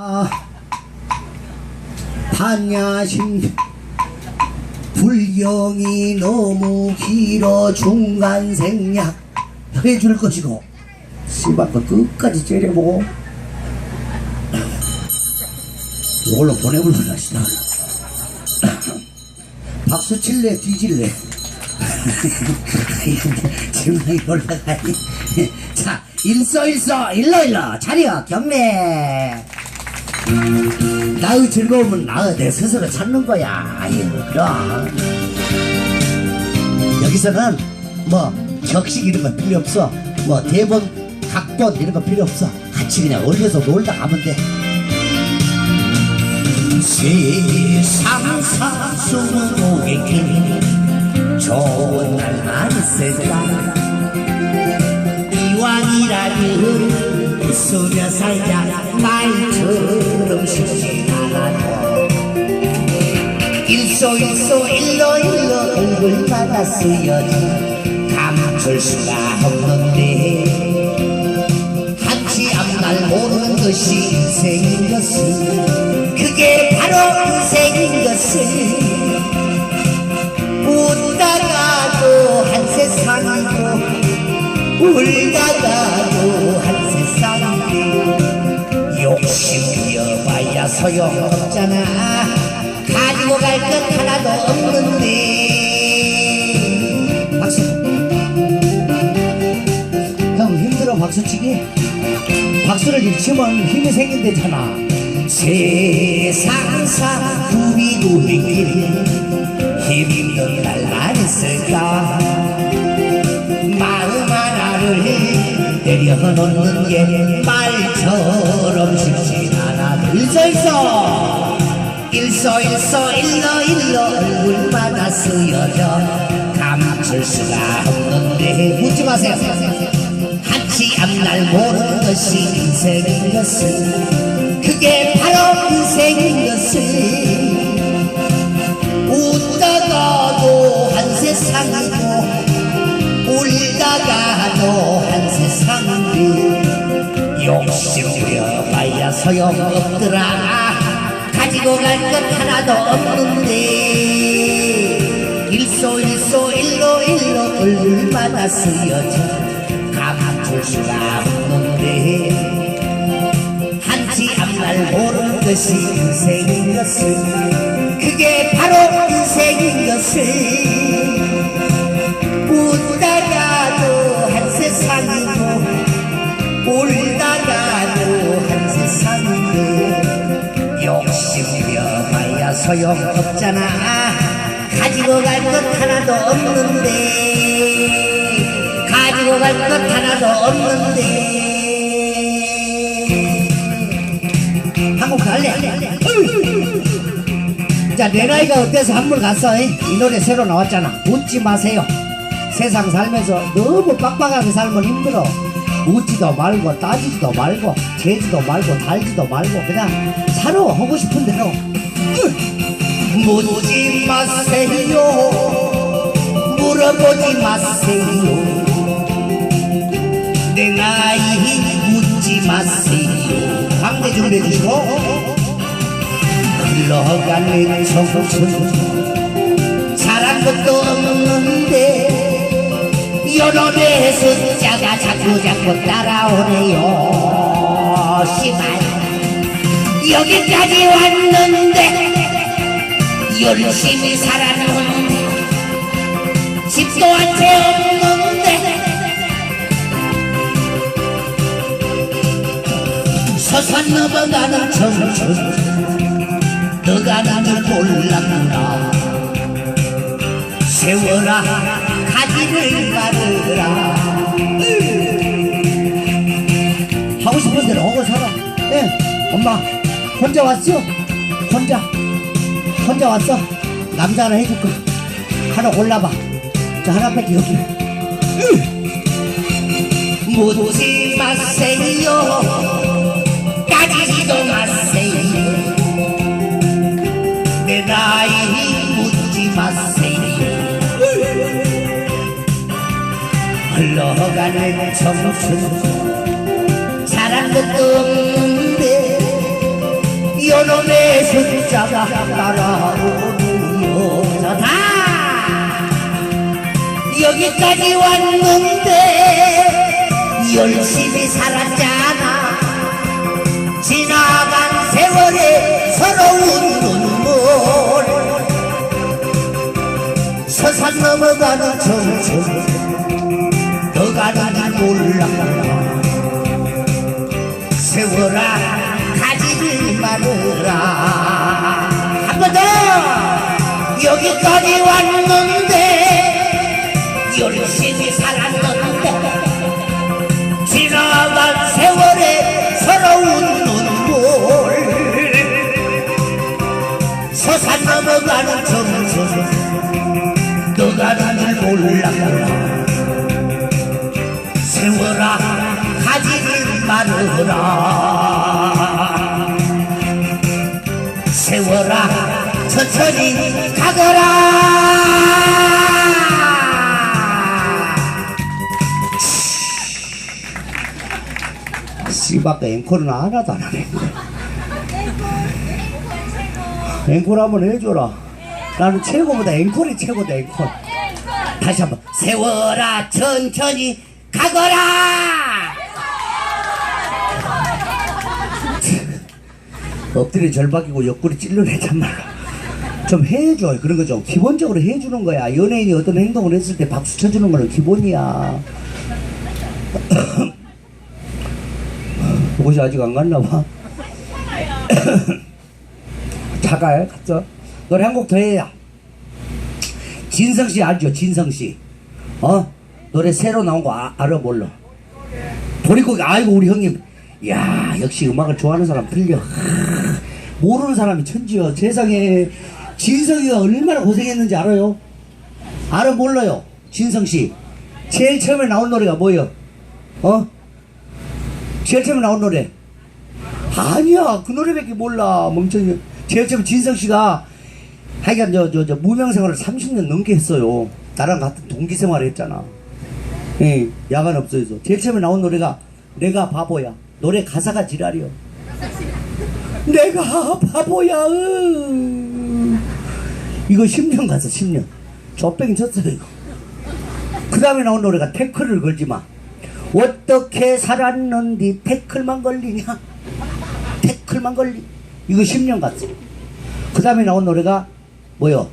아, 반야심. 불경이 너무 길어 중간 생략 해줄 것이고 씨발 거 끝까지 째려보고. 이걸로 보내볼라 시다. 박수 칠래 뒤질래? 지금 올라가니. 자 일서 일서 일러 일러. 차려 경례 나의 즐거움은 나의 내 스스로 찾는 거야. 아유 그럼. 여기서는 뭐 격식 이런 거 필요 없어. 뭐 대본 각본 이런 거 필요 없어. 같이 그냥 어디서 놀다 가면 돼. 세상 사수는 오겠길 좋은 날 많았을까 이왕이라면 웃으며 살자 얼굴 받아 쓰여지 감출 수가 없는데. 한치 앞날 모르는 것이 인생인 것을 그게 바로 인생인 것을 웃다가도 한 세상이고 울다가도 한 세상이고 욕심이어봐야 소용없잖아. 가지고 갈 것 하나도 없는데 박수를 치면 힘이 생긴대잖아. 세상사 구비구비길 힘있는 날안 있을까? 마음 하나를 내려놓는 게 말처럼 쉽진 않아. 일서일서 일서 일서 일러 일러. 얼굴마다 쓰여져 감출 수가 없는데. 묻지 마세요 한치 앞날 모르는 것이 인생인 것을. 그게 바로 인생인 것을. 웃다가도 한 세상이고 울다가도 한 세상이고 욕심 부려봐야 소용없더라. 가지고 갈 것 하나도 없는데 일소 일소 일로 일로 얼굴마다 쓰여져 수가 없는데 한치 앞날 모르는 것이 인생인 것을. 그게 바로 인생인 것을. 웃다가도 한 세상이고 울다가도 한 세상인데 욕심이려봐야 소용없잖아. 가지고 갈 것 하나도 없는데 가지고 갈것 하나도 없는데 한국 갈래? 자, 내 나이가 어때서 한물 갔어? 이? 이 노래 새로 나왔잖아. 웃지 마세요. 세상 살면서 너무 빡빡하게 살면 힘들어. 웃지도 말고, 따지지도 말고, 재지도 말고, 달지도 말고, 그냥 살아. 하고 싶은 대로. 묻지 마세요. 물어보지 마세요. 내 나이 묻지 마세요. 광대 준비해 주시고. 흘러가는 청춘 잘한 것도 없는데 여론의 숫자가 자꾸 자꾸 따라오네요 씨발 여기까지 왔는데 열심히 살아는 집도 한 넘어가는 청춘 너가 나를 몰랐구나. 세워라 가지를 말으라. 하고 싶은 대로 하고 살아. 네 엄마 혼자 왔어? 혼자 혼자 왔어? 남자 하나 해줄까? 하나 골라봐. 자 하나밖에 여기. 묻지 마세요 따지지도 마세요. 내 나이 묻지 마세요. 흘러가는 청춘 잘한 것도 없는데 요놈의 숫자가 따라오는요 좋다. 여기까지 왔는데 열심히 살았잖아 세월의 서러운 눈물. 서산 넘어가는 청춘 너가 나를 몰라. 세월아 가지를 말으라. 한 번 더! 여기까지 왔는데 열심히 살 몰랐구나 세월아 가지를 말으라. 세월아 천천히 가거라. 씨바가 앵콜은 하나도 안 하네 앵콜 한번 해줘라. 나는 최고보다 앵콜이 최고다 앵콜 다시 한번. 세월아 천천히 가거라! 엎드려 절박이고 옆구리 찔러내 참말로 좀 해줘. 그런 거 좀 기본적으로 해주는 거야. 연예인이 어떤 행동을 했을 때 박수 쳐주는 거는 기본이야. 옷이 아직 안 갔나 봐. 자갈 갔어? 노래 한 곡 더 해야 진성 씨 알죠? 진성 씨. 어? 노래 새로 나온 거 아, 알아 몰라. 보리고기 아이고 우리 형님. 야 역시 음악을 좋아하는 사람 틀려. 하, 모르는 사람이 천지여. 세상에 진성이가 얼마나 고생했는지 알아요? 알아 몰라요? 진성 씨. 제일 처음에 나온 노래가 뭐예요? 어? 제일 처음에 나온 노래. 아니야 그 노래밖에 몰라 멍청이. 제일 처음에 진성 씨가 하여간 저, 저, 저 무명 생활을 30년 넘게 했어요. 나랑 같은 동기 생활을 했잖아. 예, 야간 없어져서. 제일 처음에 나온 노래가 내가 바보야. 노래 가사가 지랄이요. 내가 바보야. 으. 이거 10년 갔어, 10년. 저뺑이 쳤어요, 이거. 그 다음에 나온 노래가 태클을 걸지 마. 어떻게 살았는디 태클만 걸리냐? 태클만 걸리. 이거 10년 갔어. 그 다음에 나온 노래가 뭐요?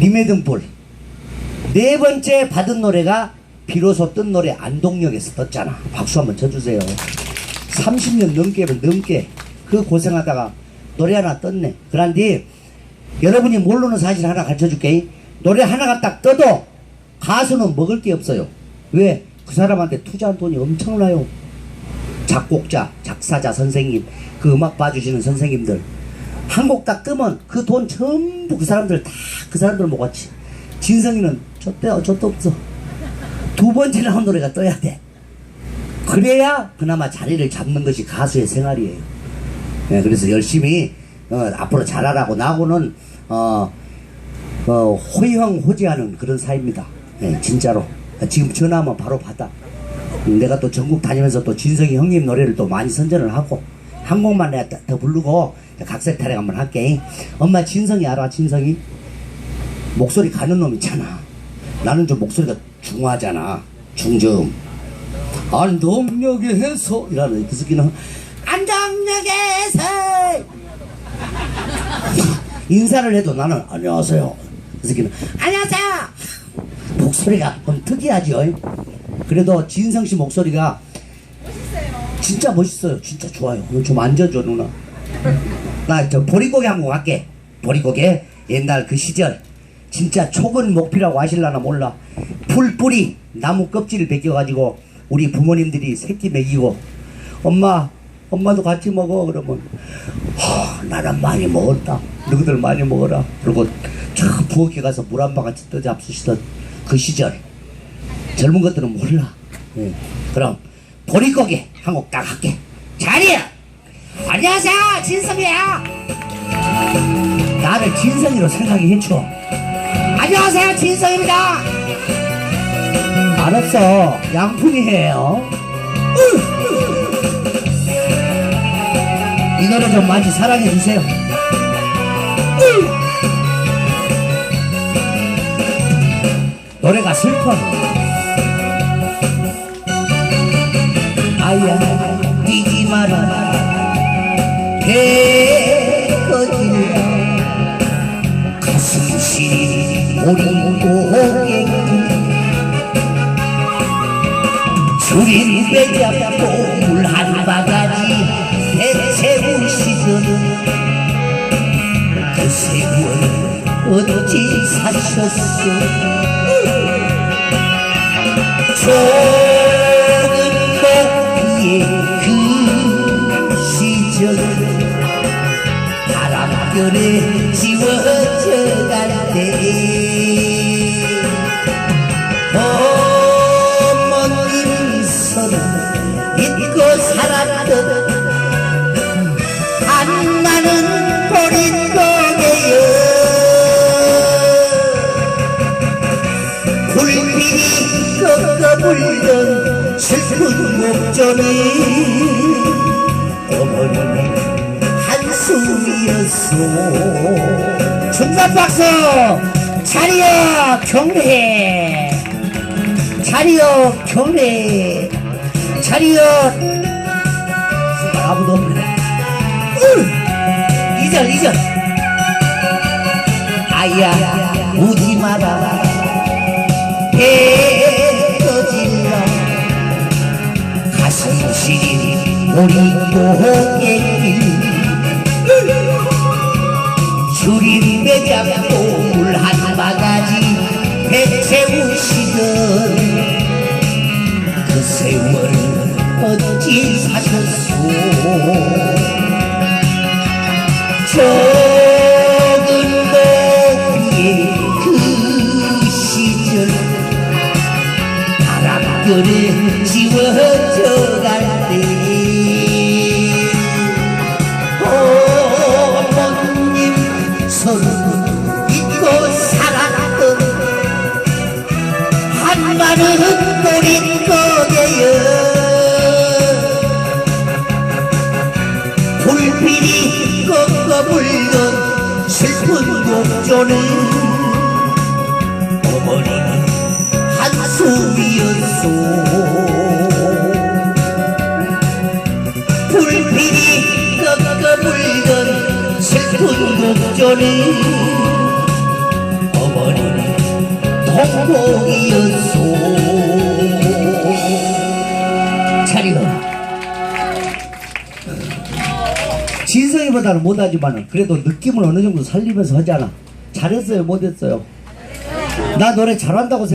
님의 등불. 네 번째 받은 노래가 비로소 뜬 노래 안동역에서 떴잖아. 박수 한번 쳐주세요. 30년 넘게 넘게 그 고생하다가 노래 하나 떴네. 그런데 여러분이 모르는 사실 하나 가르쳐 줄게. 노래 하나가 딱 떠도 가수는 먹을 게 없어요. 왜? 그 사람한테 투자한 돈이 엄청나요. 작곡자, 작사자 선생님, 그 음악 봐주시는 선생님들. 한 곡 딱 뜨면 그 돈 전부 그 사람들 다 그 사람들 먹었지. 진성이는 저때 저도 없어. 두 번째 나온 노래가 떠야 돼. 그래야 그나마 자리를 잡는 것이 가수의 생활이에요. 예, 그래서 열심히 어, 앞으로 잘하라고 나하고는 어, 어, 호의호지하는 그런 사이입니다. 예, 진짜로. 지금 전화하면 바로 받아. 음, 내가 또 전국 다니면서 또 진성이 형님 노래를 또 많이 선전을 하고 한 곡만 내가 더- 더 부르고 각색 타령 한번 할게. 엄마 진성이 알아? 진성이? 목소리 가는 놈 있잖아. 나는 좀 목소리가 중하잖아. 중점. 안동역에서 이라는 그 새끼는 안동역에서 인사를 해도 나는 안녕하세요. 그 새끼는 안녕하세요. 목소리가 좀 특이하죠. 그래도 진성 씨 목소리가 진짜 멋있어요. 진짜 좋아요. 좀 앉아줘 누나. 나 저 보리고개 한번 갈게. 보리고개 옛날 그 시절 진짜 촉은 목피라고 아실라나 몰라. 풀 뿌리 나무 껍질을 벗겨가지고 우리 부모님들이 새끼 먹이고 엄마 엄마도 같이 먹어 그러면 하, 나는 많이 먹었다. 너희들 많이 먹어라. 그리고 저 부엌에 가서 물한 바가지 떠잡수시던 그 시절 젊은 것들은 몰라. 예. 그럼 보리고개 한곡 딱 할게. 자리야. 안녕하세요, 진성이에요. 나를 진성이로 생각해 줘. 안녕하세요, 진성입니다. 알았어, 양푼이에요. 이 노래 좀 많이 사랑해 주세요. 노래가 슬퍼. 아야 뛰지 마라 배 꺼질러 가슴 시린 오리고개 줄인 배 잡고 물한 바가지 배채우시던 그 세월 어찌 사셨소 목전이 어머님의 한숨이었소. 중단박수! 자리여 경례! 자리여 경례! 자리여! 아무도 없네. 으! 이절 이절! 아야 우지 마라 배 오리고개길 줄이 매잡고 물 한 바가지 배 채우시던 그 세월 손 잊고 살았던 한마는 노린 거게요 불빛이 꺾어 불던 슬픈 곡조는 어머니는 한숨이었소. 불빛이 꺾어 불던 슬픈 곡조는 어머니는 동복이었소. 차려 진성이보다는 못하지만 그래도 느낌을 어느 정도 살리면서 하잖아? 잘했어요 못했어요? 나 노래 잘한다고 생각